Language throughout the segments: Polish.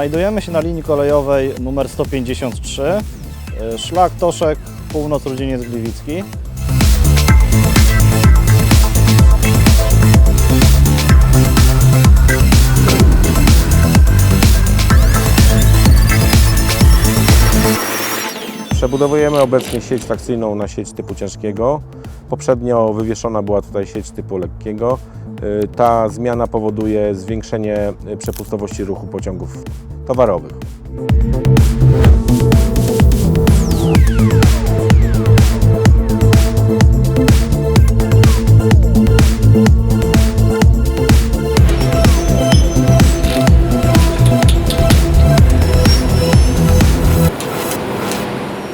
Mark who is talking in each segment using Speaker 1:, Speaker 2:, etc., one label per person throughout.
Speaker 1: Znajdujemy się na linii kolejowej numer 153, y, szlak Toszek, północ Rudzieniec Gliwicki.
Speaker 2: Przebudowujemy obecnie sieć trakcyjną na sieć typu ciężkiego. Poprzednio wywieszona była tutaj sieć typu lekkiego. Y, Ta zmiana powoduje zwiększenie y, przepustowości ruchu pociągów towarowych.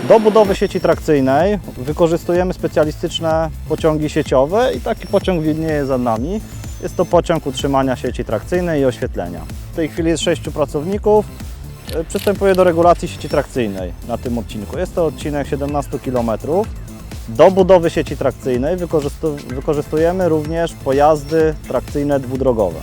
Speaker 1: Do budowy sieci trakcyjnej wykorzystujemy specjalistyczne pociągi sieciowe i taki pociąg widnieje za nami. Jest to pociąg utrzymania sieci trakcyjnej i oświetlenia. W tej chwili jest sześciu pracowników. Y, Przystępuje do regulacji sieci trakcyjnej na tym odcinku. Jest to odcinek 17 km. Do budowy sieci trakcyjnej wykorzystu- wykorzystujemy również pojazdy trakcyjne dwudrogowe.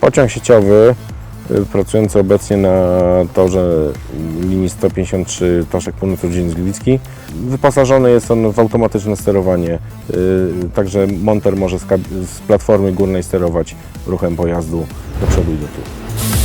Speaker 2: Pociąg sieciowy y, pracujący obecnie na torze linii 153 Toszek Północ Rudzieniec Gliwicki. Wyposażony jest on w automatyczne sterowanie, y, także monter może z, z platformy górnej sterować ruchem pojazdu do przodu i do tyłu.